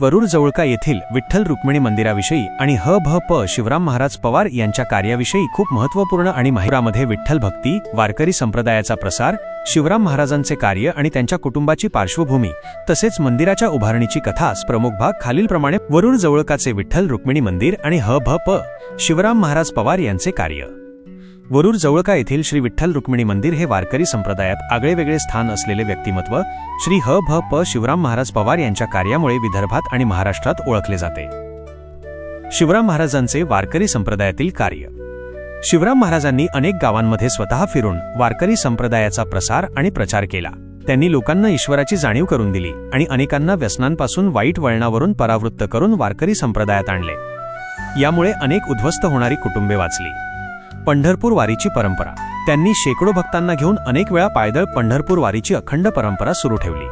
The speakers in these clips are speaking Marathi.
वरुड जवळका येथील विठ्ठल रुक्मिणी मंदिराविषयी आणि ह भ प शिवराम महाराज पवार यांच्या कार्याविषयी खूप महत्त्वपूर्ण आणि माहिरामध्ये विठ्ठल भक्ती वारकरी संप्रदायाचा प्रसार शिवराम महाराजांचे कार्य आणि त्यांच्या कुटुंबाची पार्श्वभूमी तसेच मंदिराच्या उभारणीची कथास प्रमुख भाग खालीलप्रमाणे वरुड जवळकाचे विठ्ठल रुक्मिणी मंदिर आणि ह भ प शिवराम महाराज पवार यांचे कार्य. वरूर जवळका येथील श्री विठ्ठल रुक्मिणी मंदिर हे वारकरी संप्रदायात आगळेवेगळे स्थान असलेले व्यक्तिमत्व श्री ह भ प शिवराम महाराज पवार यांच्या कार्यामुळे विदर्भात आणि महाराष्ट्रात ओळखले जाते. शिवराम महाराजांचे वारकरी संप्रदायातील कार्य. शिवराम महाराजांनी अनेक गावांमध्ये स्वतः फिरून वारकरी संप्रदायाचा प्रसार आणि प्रचार केला. त्यांनी लोकांना ईश्वराची जाणीव करून दिली आणि अनेकांना व्यसनांपासून वाईट वळणावरून परावृत्त करून वारकरी संप्रदायात आणले. यामुळे अनेक उद्ध्वस्त होणारी कुटुंबे वाचली. पंढरपूर वारीची परंपरा. त्यांनी शेकडो भक्तांना घेऊन अनेक वेळा पायदळ पंढरपूर वारीची अखंड परंपरा सुरू ठेवली.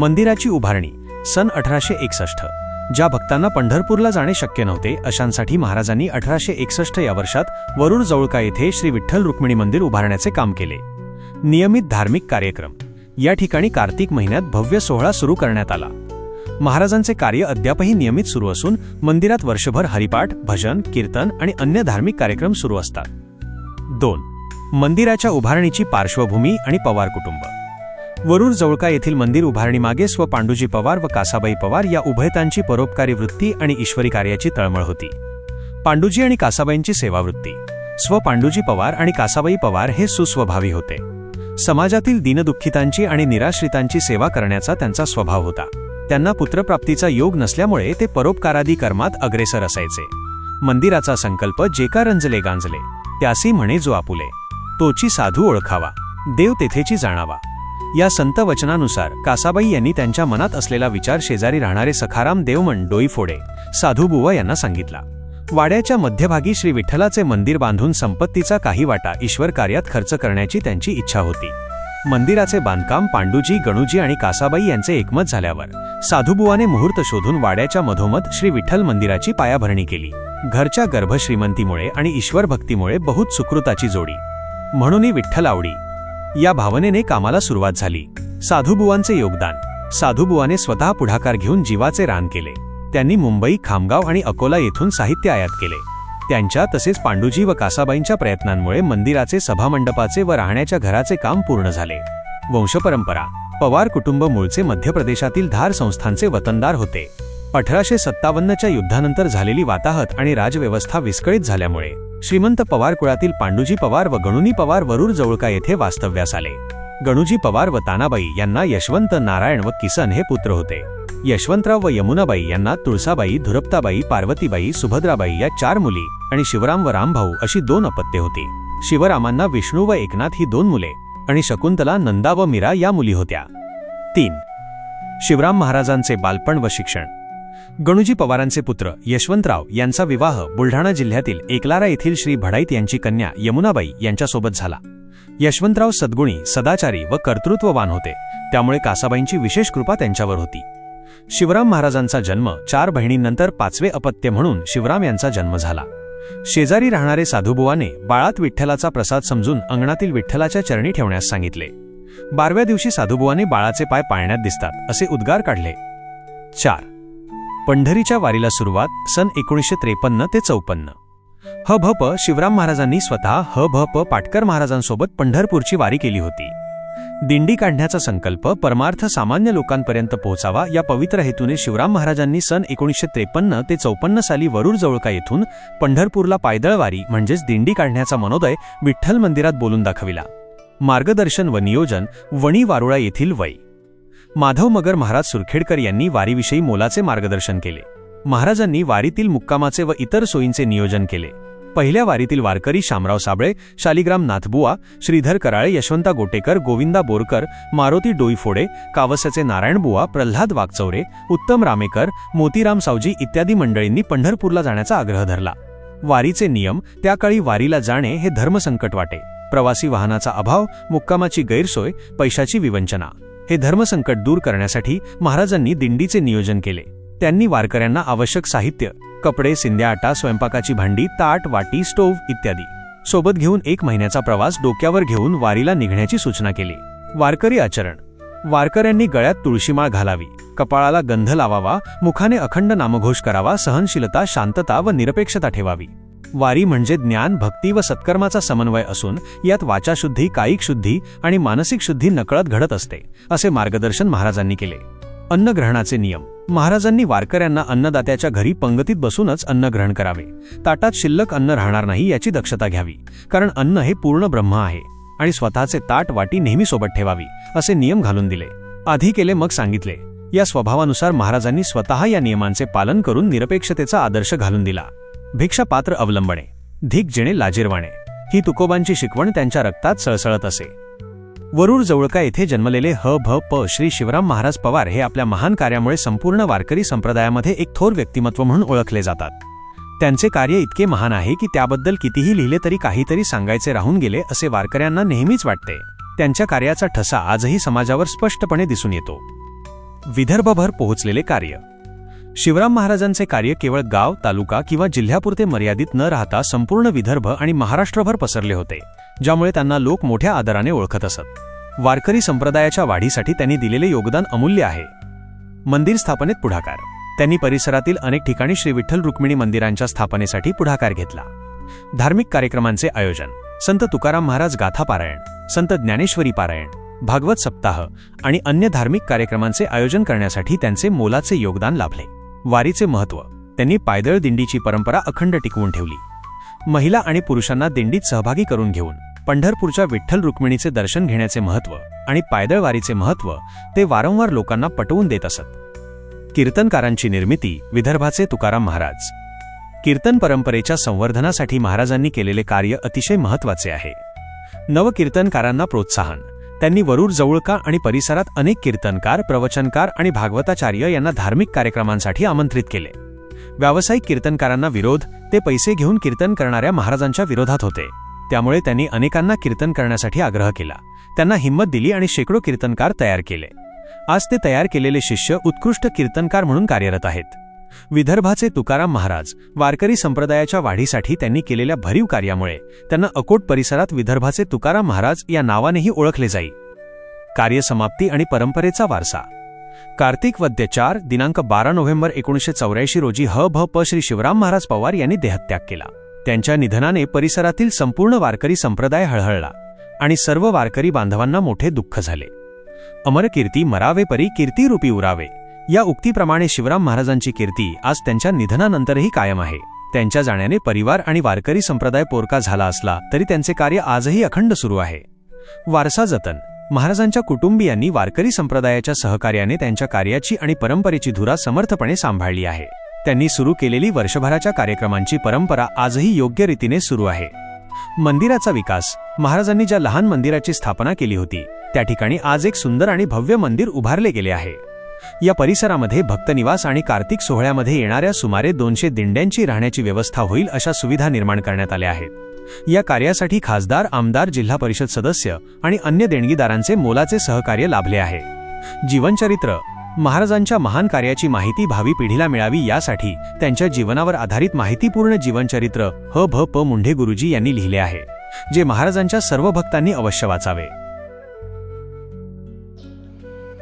मंदिराची उभारणी सन अठराशे एकसष्ट ज्या भक्तांना पंढरपूरला जाणे शक्य नव्हते अशांसाठी महाराजांनी अठराशे एकसष्ट या वर्षात वरुण जवळका येथे श्री विठ्ठल रुक्मिणी मंदिर उभारण्याचे काम केले. नियमित धार्मिक कार्यक्रम. या ठिकाणी कार्तिक महिन्यात भव्य सोहळा सुरू करण्यात आला. महाराजांचे कार्य अद्यापही नियमित सुरू असून मंदिरात वर्षभर हरिपाठ भजन कीर्तन आणि अन्य धार्मिक कार्यक्रम सुरू असतात. दोन मंदिराच्या उभारणीची पार्श्वभूमी आणि पवार कुटुंब. वरुड जवळका येथील मंदिर उभारणीमागे स्व पांडुजी पवार व कासाबाई पवार या उभयतांची परोपकारी वृत्ती आणि ईश्वरी कार्याची तळमळ होती. पांडुजी आणि कासाबाईंची सेवावृत्ती. स्व पांडुजी पवार आणि कासाबाई पवार हे सुस्वभावी होते. समाजातील दीनदुःखितांची आणि निराश्रितांची सेवा करण्याचा त्यांचा स्वभाव होता. त्यांना पुत्रप्राप्तीचा योग नसल्यामुळे ते परोपकारादी कर्मात अग्रेसर असायचे. मंदिराचा संकल्प जेका रंजले गांजले त्यासी म्हणे जो आपुले. तोची साधू ओळखावा देव तेथेची जाणावा. या संत वचनानुसार कासाबाई यांनी त्यांच्या मनात असलेला विचार शेजारी राहणारे सखाराम देवमन डोईफोडे साधूबुवा यांना सांगितला. वाड्याच्या मध्यभागी श्री विठ्ठलाचे मंदिर बांधून संपत्तीचा काही वाटा ईश्वर कार्यात खर्च करण्याची त्यांची इच्छा होती. मंदिराचे बांधकाम पांडूजी गणूजी आणि कासाबाई यांचे एकमत झाल्यावर साधुबुवाने मुहूर्त शोधून वाड्याच्या मधोमध श्री विठ्ठल मंदिराची पायाभरणी केली. घरच्या गर्भश्रीमंतीमुळे आणि ईश्वर भक्तीमुळे बहुत सुकृताची जोडी. म्हणूनही विठ्ठल आवडी. या भावनेने कामाला सुरुवात झाली. साधुबुवांचे योगदान. साधुबुवाने स्वतः पुढाकार घेऊन जीवाचे रान केले. त्यांनी मुंबई खामगाव आणि अकोला येथून साहित्य आयात केले. त्यांच्या तसेच पांडुजी व कासाबाईंच्या प्रयत्नांमुळे मंदिराचे सभामंडपाचे व राहण्याच्या घराचे काम पूर्ण झाले. वंशपरंपरा. पवार कुटुंब मूळचे मध्य प्रदेशातील धार संस्थांचे वतनदार होते. अठराशे सत्तावन्नच्या युद्धानंतर झालेली वाताहत आणि राजव्यवस्था विस्कळीत झाल्यामुळे श्रीमंत पवार कुळातील पांडुजी पवार व गणुनी पवार वरूर जवळका येथे वास्तव्यास आले. गणुजी पवार व तानाबाई यांना यशवंत नारायण व किसन हे पुत्र होते. यशवंतराव व यमुनाबाई यांना तुळसाबाई धुरप्ताबाई पार्वतीबाई सुभद्राबाई या चार मुली आणि शिवराम व रामभाऊ अशी दोन अपत्ये होती. शिवरामांना विष्णू व एकनाथ ही दोन मुले आणि शकुंतला नंदा व मीरा या मुली होत्या. तीन. शिवराम महाराजांचे बालपण व शिक्षण. गणुजी पवारांचे पुत्र यशवंतराव यांचा विवाह बुलढाणा जिल्ह्यातील एकलारा येथील श्री भडाईत यांची कन्या यमुनाबाई यांच्यासोबत झाला. यशवंतराव सद्गुणी सदाचारी व कर्तृत्ववान होते. त्यामुळे कासाबाईंची विशेष कृपा त्यांच्यावर होती. शिवराम महाराजांचा जन्म चार बहिणींनंतर पाचवे अपत्य म्हणून शिवराम यांचा जन्म झाला. शेजारी राहणारे साधुबुवाने बाळात विठ्ठलाचा प्रसाद समजून अंगणातील विठ्ठलाच्या चरणी ठेवण्यास सांगितले. बारव्या दिवशी साधुबुवाने बाळाचे पाय पाळण्यात दिसतात असे उद्गार काढले. चार. पंढरीच्या वारीला सुरुवात सन एकोणीसशे त्रेपन्न ते चौपन्न. ह भ प शिवराम महाराजांनी स्वतः ह भ प पाटकर महाराजांसोबत पंढरपूरची वारी केली होती. दिंडी काढण्याचा संकल्प परमार्थ सामान्य लोकांपर्यंत पोहोचावा. या पवित्र हेतूने शिवराम महाराजांनी सन एकोणीसशे त्रेपन्न ते चौपन्न साली वरुड जवळका येथून पंढरपूरला पायदळवारी म्हणजेच दिंडी काढण्याचा मनोदय विठ्ठल मंदिरात बोलून दाखविला. मार्गदर्शन व नियोजन वणी वारुळा येथील वै. माधव मगर महाराज सुरखेडकर यांनी वारीविषयी मोलाचे मार्गदर्शन केले. महाराजांनी वारीतील मुक्कामाचे व इतर सोयींचे नियोजन केले. पहिल्या वारीतील वारकरी शामराव साबळे शालिग्राम नाथबुवा श्रीधर कराळे यशवंता गोटेकर गोविंदा बोरकर मारुती डोईफोडे कावसाचे नारायणबुवा प्रल्हाद वागचौरे उत्तम रामेकर मोतीराम सावजी इत्यादी मंडळींनी पंढरपूरला जाण्याचा आग्रह धरला. वारीचे नियम त्याकाळी वारीला जाणे हे धर्मसंकट वाटे. प्रवासी वाहनाचा अभाव मुक्कामाची गैरसोय पैशाची विवंचना. हे धर्मसंकट दूर करण्यासाठी महाराजांनी दिंडीचे नियोजन केले. त्यांनी वारकऱ्यांना आवश्यक साहित्य कपडे सिंध्या आटा स्वयंपाकाची भांडी ताट वाटी स्टोव्ह इत्यादी. सोबत घेऊन एक महिन्याचा प्रवास डोक्यावर घेऊन वारीला निघण्याची सूचना केली. वारकरी आचरण. वारकऱ्यांनी गळ्यात तुळशीमाळ घालावी. कपाळाला गंध लावावा. मुखाने अखंड नामघोष करावा. सहनशीलता शांतता व निरपेक्षता ठेवावी. वारी म्हणजे ज्ञान भक्ती व सत्कर्माचा समन्वय असून यात वाचाशुद्धी कायिक शुद्धी आणि मानसिक शुद्धी नकळत घडत असते असे मार्गदर्शन महाराजांनी केले. अन्नग्रहणाचे नियम. महाराजांनी वारकऱ्यांना अन्नदात्याच्या घरी पंगतीत बसूनच अन्न ग्रहण करावे. ताटात शिल्लक अन्न राहणार नाही याची दक्षता घ्यावी. कारण अन्न हे पूर्ण ब्रह्म आहे आणि स्वतःचे ताट वाटी नेहमी सोबत ठेवावी असे नियम घालून दिले. आधी केले मग सांगितले. या स्वभावानुसार महाराजांनी स्वतः या नियमांचे पालन करून निरपेक्षतेचा आदर्श घालून दिला. भिक्षा पात्र अवलंबणे. धिक जेणे लाजीरवाणे. ही तुकोबांची शिकवण त्यांच्या रक्तात सळसळत असे. वरुड जवळका येथे जन्मलेले ह भ प श्री शिवराम महाराज पवार हे आपल्या महान कार्यामुळे संपूर्ण वारकरी संप्रदायामध्ये एक थोर व्यक्तिमत्व म्हणून ओळखले जातात. त्यांचे कार्य इतके महान आहे की त्याबद्दल कितीही लिहिले तरी काहीतरी सांगायचे राहून गेले असे वारकऱ्यांना नेहमीच वाटते. त्यांच्या कार्याचा ठसा आजही समाजावर स्पष्टपणे दिसून येतो. विदर्भभर पोहोचलेले कार्य शिवराम महाराजांचे कार्य केवळ गाव तालुका किंवा जिल्ह्यापुरते मर्यादित न राहता संपूर्ण विदर्भ आणि महाराष्ट्रभर पसरले होते ज्यामुळे त्यांना लोक मोठ्या आदराने ओळखत असत. वारकरी संप्रदायाच्या वाढीसाठी त्यांनी दिलेले योगदान अमूल्य आहे. मंदिर स्थापनेत पुढाकार. त्यांनी परिसरातील अनेक ठिकाणी श्री विठ्ठल रुक्मिणी मंदिरांच्या स्थापनेसाठी पुढाकार घेतला. धार्मिक कार्यक्रमांचे आयोजन. संत तुकाराम महाराज गाथा पारायण संत ज्ञानेश्वरी पारायण भागवत सप्ताह आणि अन्य धार्मिक कार्यक्रमांचे आयोजन करण्यासाठी त्यांचे मोलाचे योगदान लाभले. वारीचे महत्त्व त्यांनी पायदळ दिंडीची परंपरा अखंड टिकवून ठेवली. महिला आणि पुरुषांना दिंडीत सहभागी करून घेऊन पंढरपूरच्या विठ्ठल रुक्मिणीचे दर्शन घेण्याचे महत्त्व आणि पायदळ वारीचे महत्त्व ते वारंवार लोकांना पटवून देत असत. कीर्तनकारांची निर्मिती विदर्भाचे तुकाराम महाराज. कीर्तन परंपरेच्या संवर्धनासाठी महाराजांनी केलेले कार्य अतिशय महत्त्वाचे आहे. नवकीर्तनकारांना प्रोत्साहन. त्यांनी वरूर जवळका आणि परिसरात अनेक कीर्तनकार प्रवचनकार आणि भागवताचार्य यांना धार्मिक कार्यक्रमांसाठी आमंत्रित केले. व्यावसायिक कीर्तनकारांना विरोध ते पैसे घेऊन कीर्तन करणाऱ्या महाराजांच्या विरोधात होते. त्यामुळे त्यांनी अनेकांना कीर्तन करण्यासाठी आग्रह केला. त्यांना हिंमत दिली आणि शेकडो कीर्तनकार तयार केले. आज ते तयार केलेले शिष्य उत्कृष्ट कीर्तनकार म्हणून कार्यरत आहेत. विदर्भाचे तुकाराम महाराज वारकरी संप्रदायाच्या वाढीसाठी त्यांनी केलेल्या भरीव कार्यामुळे त्यांना अकोट परिसरात विदर्भाचे तुकाराम महाराज या नावानेही ओळखले जाई. कार्यसमाप्ती आणि परंपरेचा वारसा. कार्तिक वद्य चार दिनांक बारा नोव्हेंबर एकोणीसशे चौऱ्याऐंशी रोजी ह भ प श्री शिवराम महाराज पवार यांनी देहत्याग केला. त्यांच्या निधनाने परिसरातील संपूर्ण वारकरी संप्रदाय हळहळला आणि सर्व वारकरी बांधवांना मोठे दुःख झाले. अमरकीर्ती मरावे परी कीर्तीरूपी उरावे. या उक्तीप्रमाणे शिवराम महाराजांची कीर्ती आज त्यांच्या निधनानंतरही कायम आहे. त्यांच्या जाण्याने परिवार आणि वारकरी संप्रदाय पोरका झाला असला तरी त्यांचे कार्य आजही अखंड सुरू आहे. वारसा जतन. महाराजांच्या कुटुंबियांनी वारकरी संप्रदायाच्या सहकार्याने त्यांच्या कार्याची आणि परंपरेची धुरा समर्थपणे सांभाळली आहे. त्यांनी सुरू केलेली वर्षभराच्या कार्यक्रमांची परंपरा आजही योग्य रीतीने सुरू आहे. मंदिराचा विकास. महाराजांनी ज्या लहान मंदिराची स्थापना केली होती त्या ठिकाणी आज एक सुंदर आणि भव्य मंदिर उभारले गेले आहे. या परिसरामध्ये भक्तनिवास आणि कार्तिक सोहळ्यामध्ये येणाऱ्या सुमारे दोनशे दिंड्यांची राहण्याची व्यवस्था होईल अशा सुविधा निर्माण करण्यात आल्या आहेत. या कार्यासाठी खासदार आमदार जिल्हा परिषद सदस्य आणि अन्य देणगीदारांचे मोलाचे सहकार्य लाभले आहे. जीवनचरित्र. महाराजांच्या महान कार्याची माहिती भावी पिढीला मिळावी यासाठी त्यांच्या जीवनावर आधारित माहितीपूर्ण जीवनचरित्र ह भ प मुंढे गुरुजी यांनी लिहिले आहे जे महाराजांच्या सर्व भक्तांनी अवश्य वाचावे.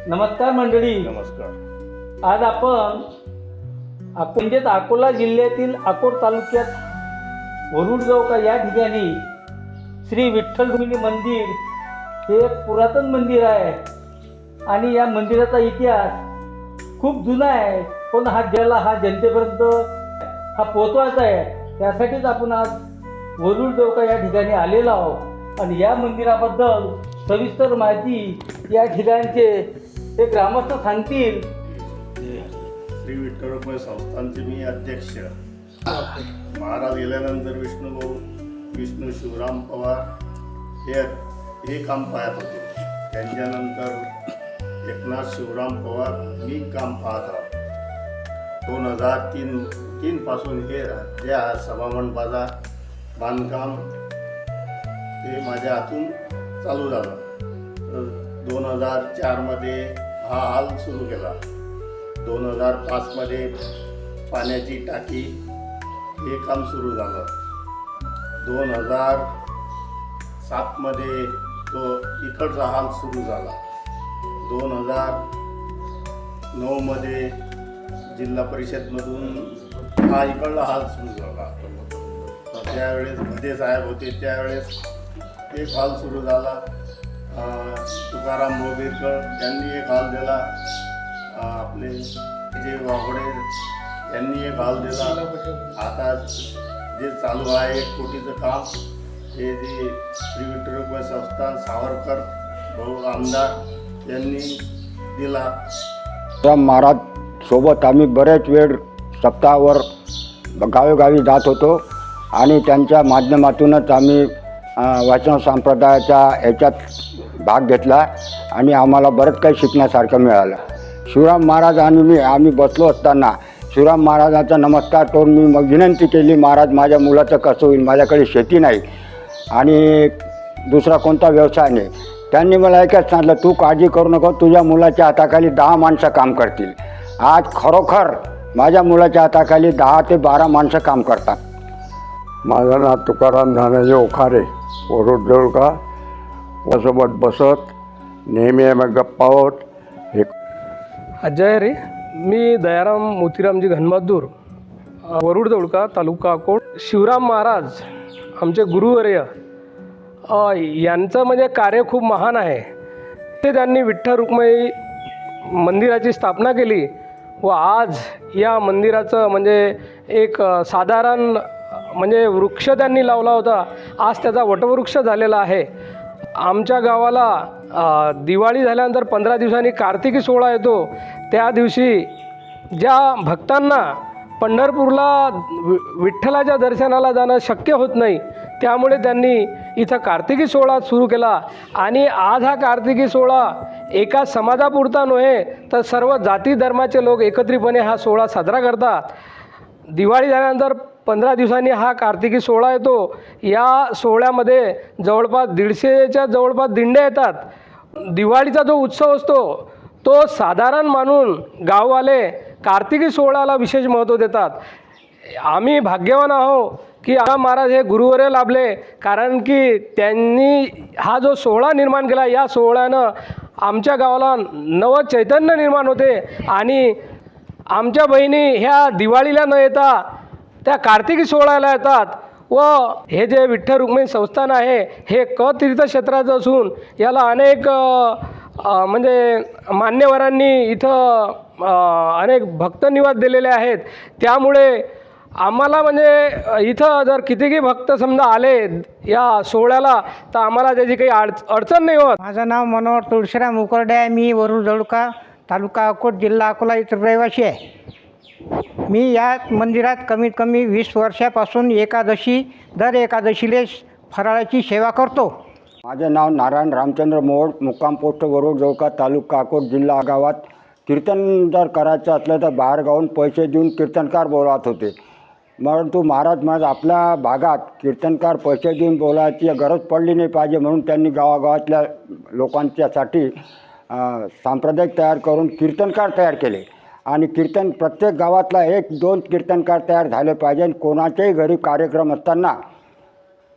नमस्कार मंडळी. नमस्कार. आज आपण म्हणजेच अकोला जिल्ह्यातील अकोट तालुक्यात वरुड चौका या ठिकाणी श्री विठ्ठल रुक्मिणी मंदिर हे एक पुरातन मंदिर आहे. आणि या मंदिराचा इतिहास खूप जुना आहे. पण हा ज्याला हा जनतेपर्यंत हा पोचवायचा आहे त्यासाठीच आपण आज वरुड चौका या ठिकाणी आलेलो आहोत. आणि या मंदिराबद्दल सविस्तर माहिती या ठिकाणचे ते ग्रामस्थ सांगतील. श्री विठ्ठल संस्थानचे मी अध्यक्ष. महाराज गेल्यानंतर विष्णू भाऊ विष्णू शिवराम पवार हे हे काम पाहत होते. त्यांच्यानंतर एकनाथ शिवराम पवार मी काम पाहत आहोत दोन हजार तीन तीनपासून हे जे सभामंड बाजार बांधकाम ते माझ्या हातून चालू झालं. दोन हजार चारमध्ये हा हाल सुरू केला. दोन हजार पाचमध्ये पाण्याची टाकी हे काम सुरू झालं. दोन हजार सातमध्ये तो इकडचा हाल सुरू झाला. दोन हजार नऊमध्ये जिल्हा परिषदमधून हा इकडला हाल सुरू झाला. त्यावेळेस मध्ये साहेब होते त्यावेळेस एक हाल सुरू झाला. तुकाराम मोबीरकर यांनी एक हाल दिला. आपले जे वाघोडे यांनी एक हाल दिला. आता जे चालू आहे एक कोटीचं काम हे जे श्री विठ्ठल संस्थान सावरकर भाऊ आमदार यांनी दिला. राम महाराज सोबत आम्ही बरेच वेळ सप्ताहावर गावेगावी जात होतो आणि त्यांच्या माध्यमातूनच आम्ही वाचन संप्रदायाच्या ह्याच्यात भाग घेतला आणि आम्हाला बरंच काही शिकण्यासारखं मिळालं. शिवराम महाराज आणि मी आम्ही बसलो असताना शिवराम महाराजांचा नमस्कार करून मी मग विनंती केली महाराज माझ्या मुलाचं कसं होईल? माझ्याकडे शेती नाही आणि दुसरा कोणता व्यवसाय नाही. त्यांनी मला एकच सांगितलं तू काळजी करू नको तुझ्या मुलाच्या हाताखाली दहा माणसं काम करतील. आज खरोखर माझ्या मुलाच्या हाताखाली दहा ते बारा माणसं काम करतात. माझं नाव तुकाराम धानाजी ओखारे वरुड देऊळका सोबत बसत नेहमी आम्ही गप्पा होत. हे अजय रे मी दयाराम मोतीरामजी घनबहादूर वरुड दौडका तालुका अकोट. शिवराम महाराज आमचे गुरुवर्य यांचं म्हणजे कार्य खूप महान आहे. ते त्यांनी विठ्ठल रुक्मयी मंदिराची स्थापना केली व आज या मंदिराचं म्हणजे एक साधारण म्हणजे वृक्ष त्यांनी लावला होता. आज त्याचा वटवृक्ष झालेला आहे. आमच्या गावाला दिवाळी झाल्यानंतर पंधरा दिवसांनी कार्तिकी सोहळा येतो. त्या दिवशी ज्या भक्तांना पंढरपूरला वि विठ्ठलाच्या दर्शनाला जाणं शक्य होत नाही त्यामुळे त्यांनी इथं कार्तिकी सोहळा सुरू केला. आणि आज हा कार्तिकी सोहळा एका समाजापुरता नव्हे तर सर्व जाती धर्माचे लोक एकत्रितपणे हा सोहळा साजरा करतात. दिवाळी झाल्यानंतर पंधरा दिवसांनी हा कार्तिकी सोहळा येतो. या सोहळ्यामध्ये जवळपास दीडशेच्या जवळपास दिंड्या येतात. दिवाळीचा जो उत्सव असतो तो साधारण मानून गाववाले कार्तिकी सोहळ्याला विशेष महत्त्व देतात. आम्ही भाग्यवान आहो की आम्हा महाराज हे गुरुवर्य लाभले कारण की त्यांनी हा जो सोहळा निर्माण केला या सोहळ्यानं आमच्या गावाला नवं चैतन्य निर्माण होते आणि आमच्या बहिणी ह्या दिवाळीला न येता त्या कार्तिकी सोहळ्याला येतात. व हे जे विठ्ठल रुक्मिणी संस्थान आहे हे क तीर्थक्षेत्राचं असून याला अनेक म्हणजे मान्यवरांनी इथं अनेक भक्त निवास दिलेले आहेत. त्यामुळे आम्हाला म्हणजे इथं जर कितीही भक्त समजा आले या सोहळ्याला तर आम्हाला त्याची काही अड अडचण नाही होत. माझं नाव मनोहर तुळशीराम मुकर्डे आहे. मी वरुळ जळुका तालुका अकोट जिल्हा अकोला इथं रहिवासी आहे. मी या मंदिरात कमीत कमी वीस वर्षापासून एकादशी दर एकादशीले फराळाची सेवा करतो. माझे नाव नारायण रामचंद्र मोड मुक्काम पोस्ट वरुड जवळका तालुका अकोट जिल्हा गावात. कीर्तन जर करायचं असलं तर बाहेरगावून पैसे देऊन कीर्तनकार बोलावत होते. परंतु महाराज महाराज आपल्या भागात कीर्तनकार पैसे देऊन बोलायची गरज पडली नाही पाहिजे म्हणून त्यांनी गावागावातल्या लोकांच्यासाठी सांप्रदायिक तयार करून कीर्तनकार तयार केले. आणि कीर्तन प्रत्येक गावातला एक दोन कीर्तनकार तयार झाले पाहिजे आणि कोणाच्याही घरी कार्यक्रम असताना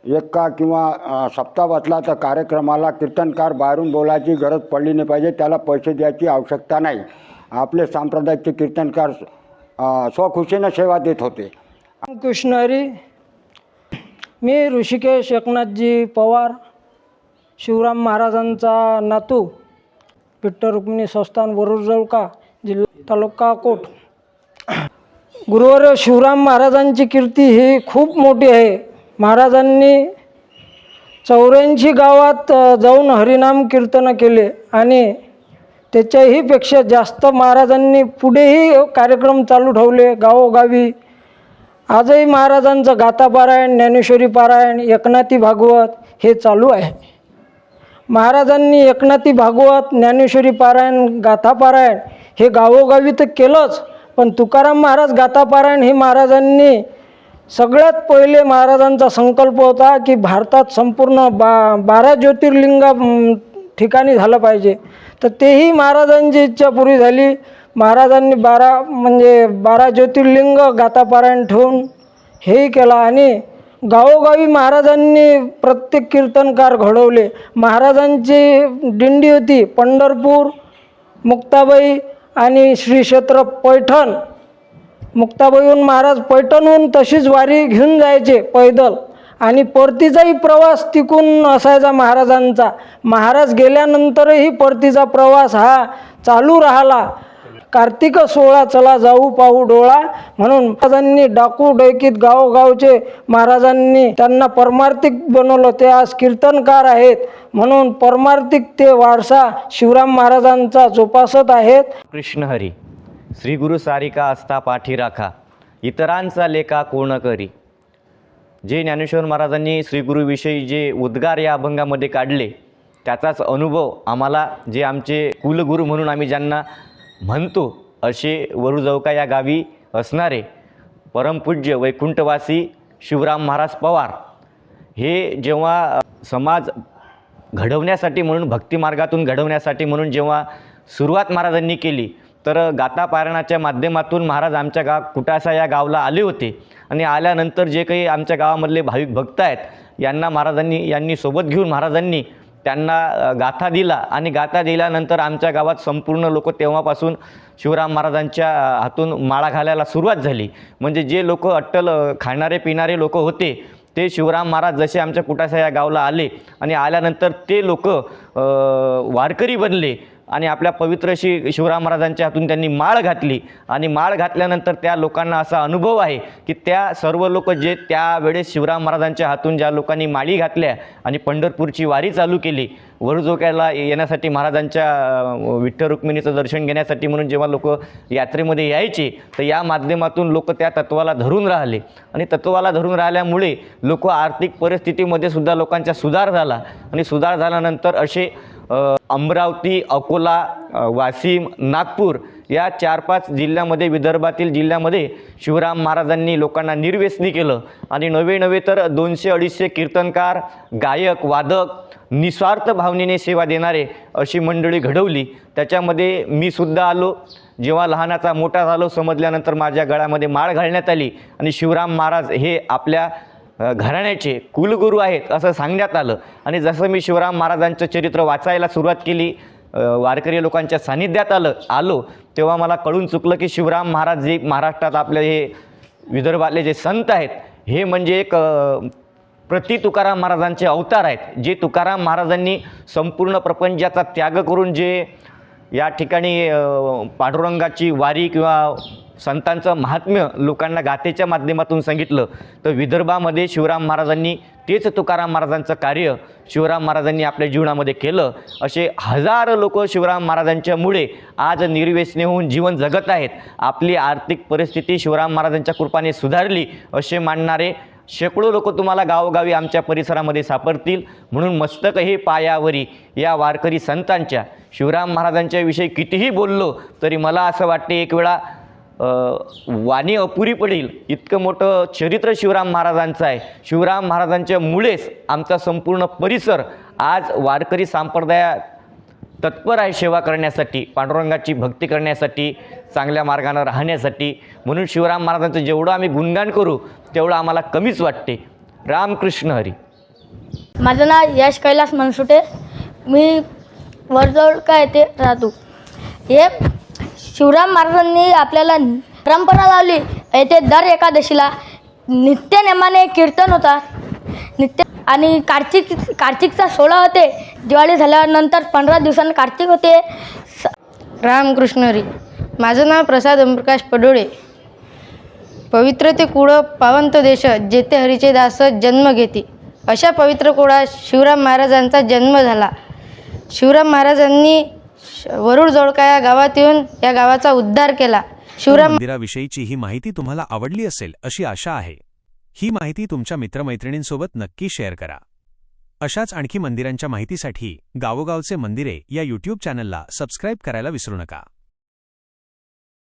एका किंवा अ, सप्ताह बसला तर कार्यक्रमाला कीर्तनकार बाहेरून बोलायची गरज पडली नाही पाहिजे त्याला पैसे द्यायची आवश्यकता नाही. आपले सांप्रदायिकचे कीर्तनकार स्वखुशीनं सेवा देत होते. कृष्णहरी मी ऋषिकेश एकनाथजी पवार शिवराम महाराजांचा नातू पिट्टरुक्मिणी रुक्मिणी संस्थान वरुड जळका जिल्हा तालुका कोट. गुरुवार शिवराम महाराजांची कीर्ती ही खूप मोठी आहे. महाराजांनी चौऱ्याऐंशी गावात जाऊन हरिनाम कीर्तन केले आणि त्याच्याही पेक्षा जास्त महाराजांनी पुढेही कार्यक्रम चालू ठेवले गावोगावी. आजही महाराजांचं गाथा पारायण ज्ञानेश्वरी पारायण एकनाथी भागवत हे चालू आहे. महाराजांनी एकनाथी भागवत ज्ञानेश्वरी पारायण गाथा पारायण हे गावोगावी तर केलंच पण तुकाराम महाराज गातापारायण हे महाराजांनी सगळ्यात पहिले महाराजांचा संकल्प होता की भारतात संपूर्ण बा बारा ज्योतिर्लिंग ठिकाणी झालं पाहिजे. तर तेही महाराजांची इच्छा पुरी झाली. महाराजांनी बारा म्हणजे बारा ज्योतिर्लिंग गातापारायण ठेवून हेही केलं आणि गावोगावी महाराजांनी प्रत्येक कीर्तनकार घडवले. महाराजांची दिंडी होती पंढरपूर मुक्ताबाई आणि श्री क्षेत्र पैठण मुक्ताबाईहून महाराज पैठणहून तशीच वारी घेऊन जायचे पैदल. आणि परतीचाही प्रवास तिकून असायचा महाराजांचा. महाराज गेल्यानंतरही परतीचा प्रवास हा चालू राहिला. कार्तिक सोहळा चला जाऊ पाहू डोळा म्हणून महाराजांनी डाकू डैकीत गावोगावचे महाराजांनी त्यांना परमार्थिक बनवलं. ते आज कीर्तनकार आहेत म्हणून परमार्थिक ते वारसा शिवराम महाराजांचा जोपासत आहेत. कृष्ण हरी श्री गुरु सारिका असता पाठी राखा इतरांचा लेखा कोण करी? जे ज्ञानेश्वर महाराजांनी श्रीगुरूविषयी जे उद्गार या अभंगामध्ये काढले त्याचाच अनुभव आम्हाला जे आमचे कुलगुरू म्हणून आम्ही ज्यांना म्हणतो असे वरुजवका या गावी असणारे परमपूज्य वैकुंठवासी शिवराम महाराज पवार. हे जेव्हा समाज घडवण्यासाठी म्हणून भक्तिमार्गातून घडवण्यासाठी म्हणून जेव्हा सुरुवात महाराजांनी केली तर गातापारणाच्या माध्यमातून महाराज आमच्या गाव कुटासा या गावला आले होते. आणि आल्यानंतर जे काही आमच्या गावामधले भाविक भक्त आहेत यांना महाराजांनी यांनी सोबत घेऊन महाराजांनी त्यांना गाथा दिला आणि गाथा दिल्यानंतर आमच्या गावात संपूर्ण लोक तेव्हापासून शिवराम महाराजांच्या हातून माळा घालायला सुरुवात झाली. म्हणजे जे लोक अट्टल खाणारे पिणारे लोक होते ते शिवराम महाराज जसे आमच्या कुटासा या गावला आले आणि आल्यानंतर ते लोक वारकरी बनले. आणि आपल्या पवित्र श्री शिवराम महाराजांच्या हातून त्यांनी माळ घातली. आणि माळ घातल्यानंतर त्या लोकांना असा अनुभव आहे की त्या सर्व लोक जे त्यावेळेस शिवराम महाराजांच्या हातून ज्या लोकांनी माळी घातल्या आणि पंढरपूरची वारी चालू केली वरुजोक्याला येण्यासाठी महाराजांच्या विठ्ठल रुक्मिणीचं दर्शन घेण्यासाठी म्हणून जेव्हा लोक यात्रेमध्ये यायचे तर या माध्यमातून लोक त्या तत्वाला धरून राहिले. आणि तत्वाला धरून राहिल्यामुळे लोक आर्थिक परिस्थितीमध्ये सुद्धा लोकांचा सुधार झाला. आणि सुधार झाल्यानंतर असे अमरावती अकोला वाशिम नागपूर या चार पाच जिल्ह्यामध्ये विदर्भातील जिल्ह्यामध्ये शिवराम महाराजांनी लोकांना निर्व्यसनी केलं. आणि नवे नवे तर दोनशे अडीचशे कीर्तनकार गायक वादक निस्वार्थ भावनेने सेवा देणारे अशी मंडळी घडवली. त्याच्यामध्ये मी सुद्धा आलो. जेव्हा लहानाचा मोठा झालो समजल्यानंतर माझ्या गळ्यामध्ये माळ घालण्यात आली. आणि शिवराम महाराज हे आपल्या घराण्याचे कुलगुरू आहेत असं सांगण्यात आलं. आणि जसं मी शिवराम महाराजांचं चरित्र वाचायला सुरुवात केली वारकरी लोकांच्या सानिध्यात आलं आलो तेव्हा मला कळून चुकलं की शिवराम महाराज जे महाराष्ट्रात आपले हे विदर्भातले जे संत आहेत हे म्हणजे एक प्रति तुकाराम महाराजांचे अवतार आहेत जे तुकाराम महाराजांनी संपूर्ण प्रपंचाचा त्याग करून जे या ठिकाणी पांडुरंगाची वारी किंवा संतांचं महात्म्य लोकांना गाथेच्या माध्यमातून सांगितलं तर विदर्भामध्ये शिवराम महाराजांनी तेच तुकाराम महाराजांचं कार्य शिवराम महाराजांनी आपल्या जीवनामध्ये केलं. असे हजारो लोक शिवराम महाराजांच्यामुळे आज निर्व्यसने होऊन जीवन जगत आहेत. आपली आर्थिक परिस्थिती शिवराम महाराजांच्या कृपाने सुधारली असे मानणारे शेकडो लोक तुम्हाला गावोगावी आमच्या परिसरामध्ये सापडतील. म्हणून मस्तक हे पायावरी या वारकरी संतांच्या शिवराम महाराजांच्या विषयी कितीही बोललो तरी मला असं वाटते एक वेळा वाणी अपुरी पडेल. इतकं मोठं चरित्र शिवराम महाराजांचं आहे. शिवराम महाराजांच्या मुळेच आमचा संपूर्ण परिसर आज वारकरी संप्रदायात तत्पर आहे सेवा करण्यासाठी पांडुरंगाची भक्ती करण्यासाठी चांगल्या मार्गानं राहण्यासाठी. म्हणून शिवराम महाराजांचं जेवढं आम्ही गुणगान करू तेवढं आम्हाला कमीच वाटते. रामकृष्ण हरी. माझं नाव यश कैलास मनसुटे. मी वरजवळ काय ते राहतो. हे शिवराम महाराजांनी आपल्याला परंपरा लावली. येथे दर एकादशीला नित्यनेमाने कीर्तन होतात नित्य आणि कार्तिक कार्तिकचा सोहळा होते. दिवाळी झाल्यानंतर पंधरा दिवसांनी कार्तिक होते. स रामकृष्णरी माझं नाव प्रसाद ओमप्रकाश पडोळे. पवित्र ते कुळं पावंत देश जेथे हरीचे दास जन्म घेते. अशा पवित्र कुळात शिवराम महाराजांचा जन्म झाला. शिवराम महाराजांनी वरुड जोडका या गावात येऊन या गावाचा उद्धार केला. शिवराम मंदिराविषयीची ही माहिती तुम्हाला आवडली असेल अशी आशा आहे. ही माहिती तुमच्या मित्रमैत्रिणींसोबत नक्की शेअर करा. अशाच आणखी मंदिरांच्या माहितीसाठी गावोगावचे मंदिरे या यूट्यूब चॅनलला सबस्क्राईब करायला विसरू नका.